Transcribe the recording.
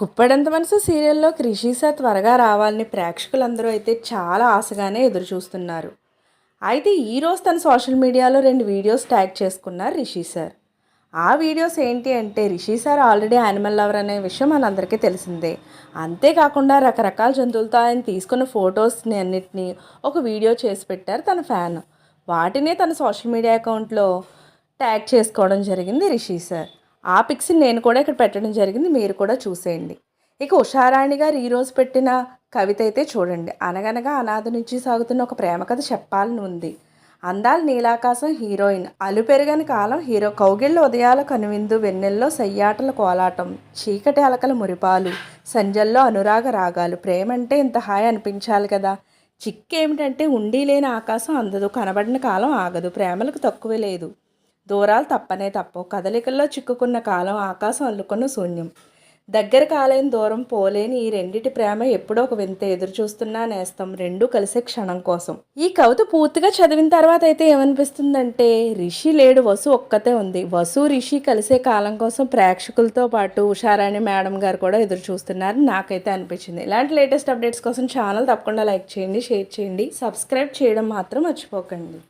గుప్పడంత మనసు సీరియల్లో క్రిషిసా త్వరగా రావాలని ప్రేక్షకులందరూ అయితే చాలా ఆశగానే ఎదురు చూస్తున్నారు అయితే ఈరోజు తన సోషల్ మీడియాలో రెండు వీడియోస్ ట్యాగ్ చేసుకున్నారు రిషి సార్. ఆ వీడియోస్ ఏంటి అంటే Rishi sir already animal lover అనే విషయం మనందరికీ తెలిసిందే. అంతేకాకుండా రకరకాల జంతువులతో ఆయన తీసుకున్న ఫొటోస్ని అన్నిటినీ ఒక వీడియో చేసి పెట్టారు తన ఫ్యాన్. వాటినే తన సోషల్ మీడియా అకౌంట్లో ట్యాగ్ చేసుకోవడం జరిగింది రిషి సార్. ఆ పిక్స్ని నేను కూడా ఇక్కడ పెట్టడం జరిగింది మీరు కూడా చూసేయండి. ఇక ఉషారాణి గారు ఈరోజు పెట్టిన కవిత అయితే చూడండి. అనగనగా అనాథ నుంచి సాగుతున్న ఒక ప్రేమ కథ చెప్పాలని ఉంది. అందాల నీలాకాశం హీరోయిన్ అలు పెరగని కాలం హీరో కౌగిళ్ళ ఉదయాల కనువిందు వెన్నెల్లో సయ్యాటల కోలాటం చీకటి అలకల మురిపాలు సంజల్లో అనురాగ రాగాలు. ప్రేమ అంటే ఇంత హాయి అనిపించాలి కదా. చిక్కేమిటంటే ఉండి లేని ఆకాశం అందదు కనబడిన కాలం ఆగదు ప్రేమలకు తక్కువే లేదు. దూరాలు తప్పనే తప్పవు కదలికల్లో చిక్కుకున్న కాలం ఆకాశం అల్లుకున్న శూన్యం. దగ్గర కాలేని దూరం పోలేని ఈ రెండిటి ప్రేమ ఎప్పుడో ఒక వింత ఎదురు చూస్తున్నా నేస్తం రెండు కలిసే క్షణం కోసం. ఈ కవిత పూర్తిగా చదివిన తర్వాత అయితే ఏమనిపిస్తుందంటే రిషి లేడు వసు ఒక్కతే ఉంది. వసు రిషి కలిసే కాలం కోసం ప్రేక్షకులతో పాటు ఉషారాణి మేడం గారు కూడా ఎదురు చూస్తున్నారని నాకైతే అనిపించింది. ఇలాంటి లేటెస్ట్ అప్డేట్స్ కోసం ఛానల్ తప్పకుండా లైక్ చేయండి షేర్ చేయండి సబ్స్క్రైబ్ చేయడం మాత్రం మర్చిపోకండి.